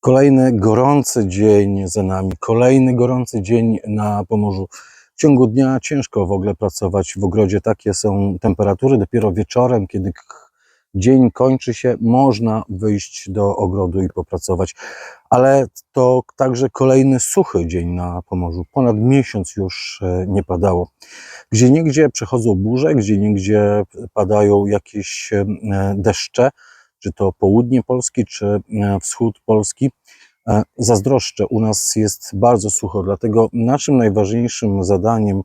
Kolejny gorący dzień za nami, kolejny gorący dzień na Pomorzu. W ciągu dnia ciężko w ogóle pracować w ogrodzie, takie są temperatury. Dopiero wieczorem, kiedy dzień kończy się, można wyjść do ogrodu i popracować. Ale to także kolejny suchy dzień na Pomorzu. Ponad miesiąc już e, nie padało. Gdzie niegdzie przechodzą burze, gdzie niegdzie padają jakieś e, deszcze, czy to południe Polski, czy e, wschód Polski. E, Zazdroszczę, u nas jest bardzo sucho, dlatego naszym najważniejszym zadaniem,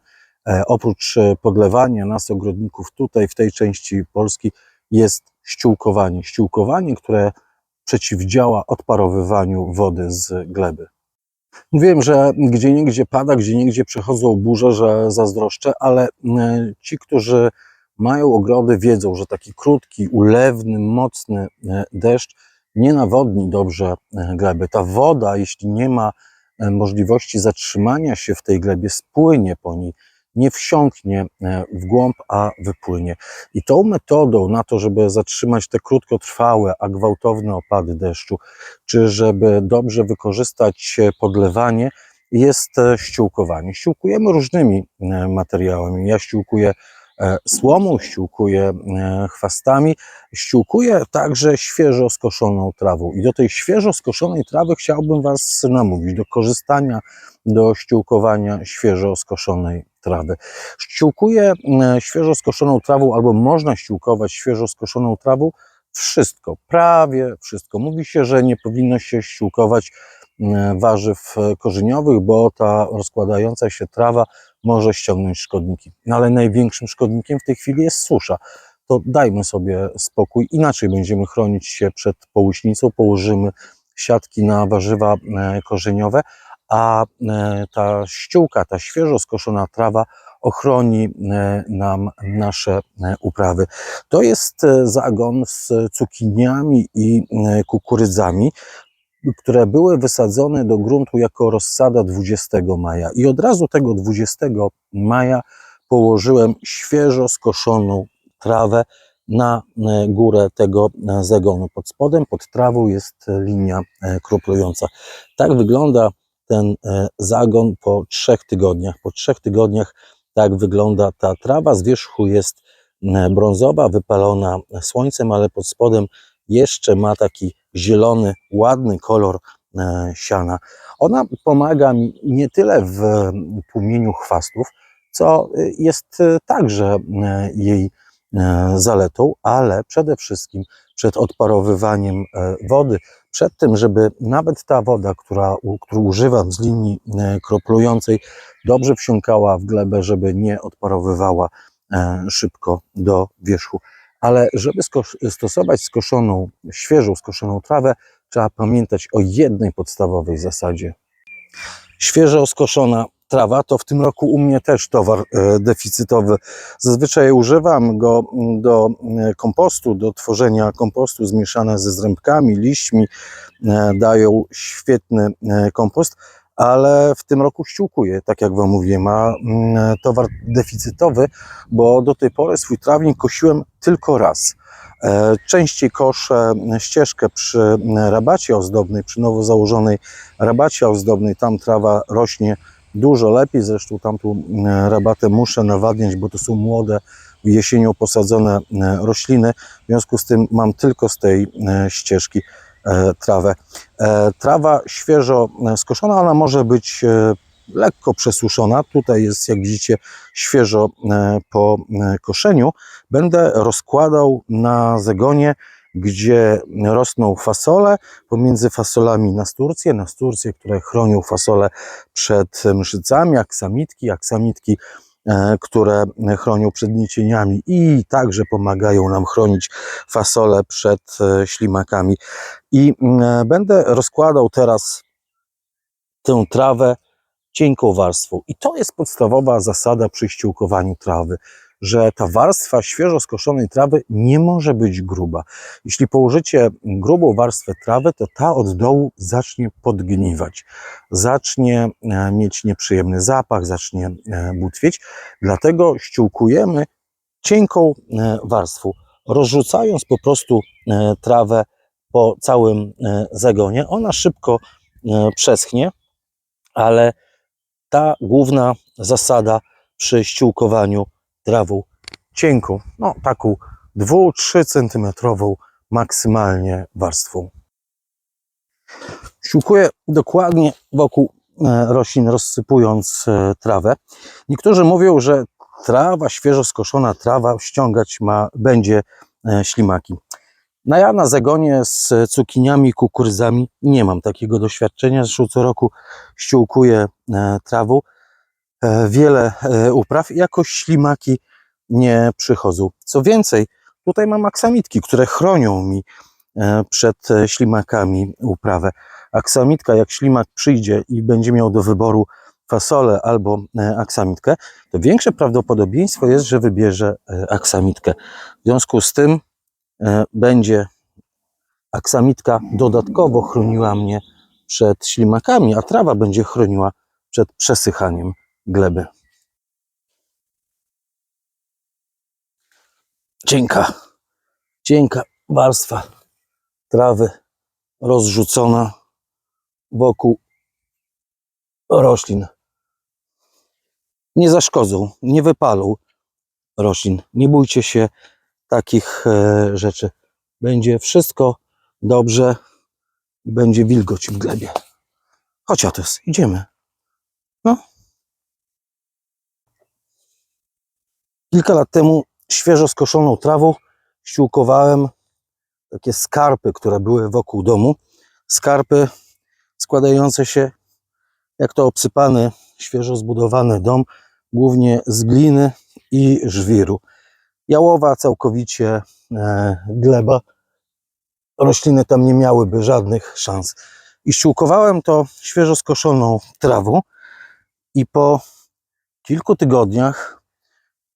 e, oprócz podlewania nas, ogrodników, tutaj w tej części Polski, jest ściółkowanie. Ściółkowanie, które przeciwdziała odparowywaniu wody z gleby. Mówiłem, że gdzie niegdzie pada, gdzie niegdzie przechodzą burze, że zazdroszczę, ale ci, którzy mają ogrody, wiedzą, że taki krótki, ulewny, mocny e, deszcz nie nawodni dobrze e, gleby. Ta woda, jeśli nie ma e, możliwości zatrzymania się w tej glebie, spłynie po niej, nie wsiąknie w głąb, a wypłynie. I tą metodą na to, żeby zatrzymać te krótkotrwałe, a gwałtowne opady deszczu, czy żeby dobrze wykorzystać podlewanie, jest ściółkowanie. Ściółkujemy różnymi materiałami. Ja ściółkuję słomą, ściółkuję e, chwastami, ściółkuję także świeżo skoszoną trawą. I do tej świeżo skoszonej trawy chciałbym Was namówić do korzystania, do ściółkowania świeżo skoszonej trawy. Ściółkuję e, świeżo skoszoną trawą, albo można ściółkować świeżo skoszoną trawą wszystko, prawie wszystko. Mówi się, że nie powinno się ściółkować e, warzyw e, korzeniowych, bo ta rozkładająca się trawa może ściągnąć szkodniki. No ale największym szkodnikiem w tej chwili jest susza. To dajmy sobie spokój, inaczej będziemy chronić się przed połyśnicą, położymy siatki na warzywa e, korzeniowe, a e, ta ściółka, ta świeżo skoszona trawa ochroni e, nam nasze e, uprawy. To jest e, zagon z cukiniami i e, kukurydzami, które były wysadzone do gruntu jako rozsada 20 maja. I od razu tego 20 maja położyłem świeżo skoszoną trawę na e, górę tego e, zagonu. Pod spodem, pod trawą jest e, linia kroplująca. Tak wygląda ten zagon po trzech tygodniach. Po trzech tygodniach tak wygląda ta trawa. Z wierzchu jest brązowa, wypalona słońcem, ale pod spodem jeszcze ma taki zielony, ładny kolor e, siana. Ona pomaga mi nie tyle w tłumieniu chwastów, co e, jest e, także jej zaletą, ale przede wszystkim przed odparowywaniem wody, przed tym, żeby nawet ta woda, która, którą używam z linii kroplującej, dobrze wsiąkała w glebę, żeby nie odparowywała szybko do wierzchu. Ale żeby stosować skoszoną, świeżą skoszoną trawę, trzeba pamiętać o jednej podstawowej zasadzie. Świeżo skoszona trawa to w tym roku u mnie też towar e, deficytowy. Zazwyczaj używam go mm, do e, kompostu, do tworzenia kompostu zmieszane ze zrębkami, liśćmi. E, Dają świetny kompost, ale w tym roku ściółkuję, tak jak Wam mówiłem, a mm, towar deficytowy, bo do tej pory swój trawnik kosiłem tylko raz. E, Częściej koszę ścieżkę przy e, rabacie ozdobnej, przy nowo założonej rabacie ozdobnej. Tam trawa rośnie dużo lepiej, zresztą tamtą e, rabatę muszę nawadniać, bo to są młode, jesienią posadzone rośliny. W związku z tym mam tylko z tej ścieżki trawę. E, Trawa świeżo e, skoszona, ona może być e, lekko przesuszona. Tutaj jest, jak widzicie, świeżo e, po e, koszeniu. Będę rozkładał na zagonie, gdzie rosną fasole, pomiędzy fasolami nasturcje, nasturcje, które chronią fasole przed mszycami, aksamitki, aksamitki, e, które chronią przed nicieniami i także pomagają nam chronić fasole przed e, ślimakami. I mm, będę rozkładał teraz tę trawę cienką warstwą. I to jest podstawowa zasada przy ściółkowaniu trawy, że ta warstwa świeżo skoszonej trawy nie może być gruba. Jeśli położycie grubą warstwę trawy, to ta od dołu zacznie podgniwać, zacznie e, mieć nieprzyjemny zapach, zacznie e, butwieć. Dlatego ściółkujemy cienką e, warstwą, rozrzucając po prostu trawę po całym zagonie. Ona szybko przeschnie, ale ta główna zasada przy ściółkowaniu trawą cienką, no taką 2-3 centymetrową maksymalnie warstwą. Ściółkuję dokładnie wokół e, roślin, rozsypując e, trawę. Niektórzy mówią, że trawa, świeżo skoszona trawa ściągać ma, będzie e, ślimaki. No ja na zagonie z cukiniami, kukurydzami nie mam takiego doświadczenia. Zresztą co roku ściółkuję trawą. E, Wiele e, upraw i jakoś ślimaki nie przychodzą. Co więcej, tutaj mam aksamitki, które chronią mi e, przed ślimakami uprawę. Aksamitka, jak ślimak przyjdzie i będzie miał do wyboru fasolę albo aksamitkę, to większe prawdopodobieństwo jest, że wybierze aksamitkę. W związku z tym będzie aksamitka dodatkowo chroniła mnie przed ślimakami, a trawa będzie chroniła przed przesychaniem gleby. Cienka, cienka warstwa trawy rozrzucona wokół roślin. Nie zaszkodzą, nie wypalą roślin. Nie bójcie się takich e, rzeczy. Będzie wszystko dobrze i będzie wilgoć w glebie. Ates, idziemy. No. Kilka lat temu świeżo skoszoną trawą ściółkowałem takie skarpy, które były wokół domu. Skarpy składające się, jak to obsypany, świeżo zbudowany dom, głównie z gliny i żwiru. Jałowa całkowicie e, gleba. Rośliny tam nie miałyby żadnych szans. I ściółkowałem to świeżo skoszoną trawą i po kilku tygodniach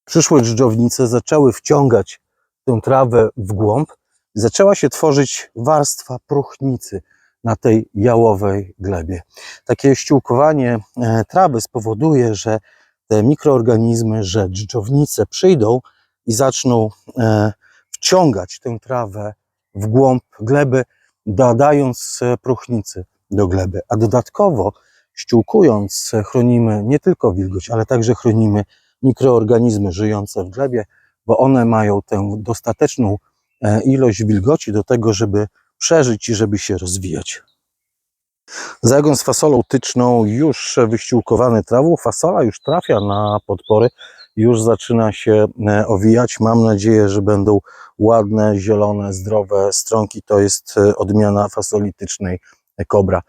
przyszłe dżdżownice zaczęły wciągać tę trawę w głąb. Zaczęła się tworzyć warstwa próchnicy na tej jałowej glebie. Takie ściółkowanie e, trawy spowoduje, że te mikroorganizmy, że dżdżownice przyjdą i zaczną e, wciągać tę trawę w głąb gleby, dodając e, próchnicy do gleby. A dodatkowo ściółkując chronimy nie tylko wilgoć, ale także chronimy mikroorganizmy żyjące w glebie, bo one mają tę dostateczną e, ilość wilgoci do tego, żeby przeżyć i żeby się rozwijać. Zagon z fasolą tyczną już wyściółkowany trawą. Fasola już trafia na podpory, już zaczyna się e, owijać. Mam nadzieję, że będą ładne, zielone, zdrowe stronki. To jest e, odmiana fasoli tycznej Kobra.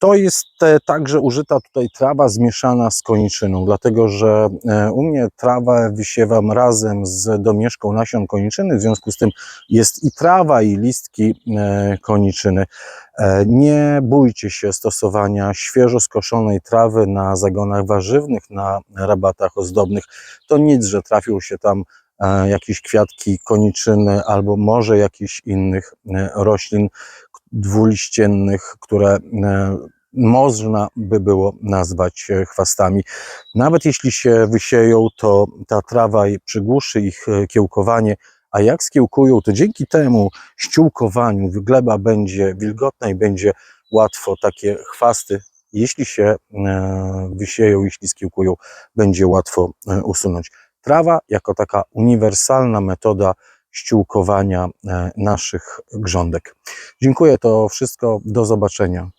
To jest e, także użyta tutaj trawa zmieszana z koniczyną, dlatego że e, u mnie trawę wysiewam razem z domieszką nasion koniczyny, w związku z tym jest i trawa, i listki e, koniczyny. Nie bójcie się stosowania świeżo skoszonej trawy na zagonach warzywnych, na rabatach ozdobnych. To nic, że trafią się tam jakieś kwiatki koniczyny albo może jakichś innych roślin dwuliściennych, które e, można by było nazwać e, chwastami. Nawet jeśli się wysieją, to ta trawa przygłuszy ich e, kiełkowanie, a jak skiełkują, to dzięki temu ściółkowaniu gleba będzie wilgotna i będzie łatwo takie chwasty, jeśli się wysieją, jeśli skiełkują, będzie łatwo usunąć. Trawa jako taka uniwersalna metoda ściółkowania e, naszych grządek. Dziękuję, to wszystko. Do zobaczenia.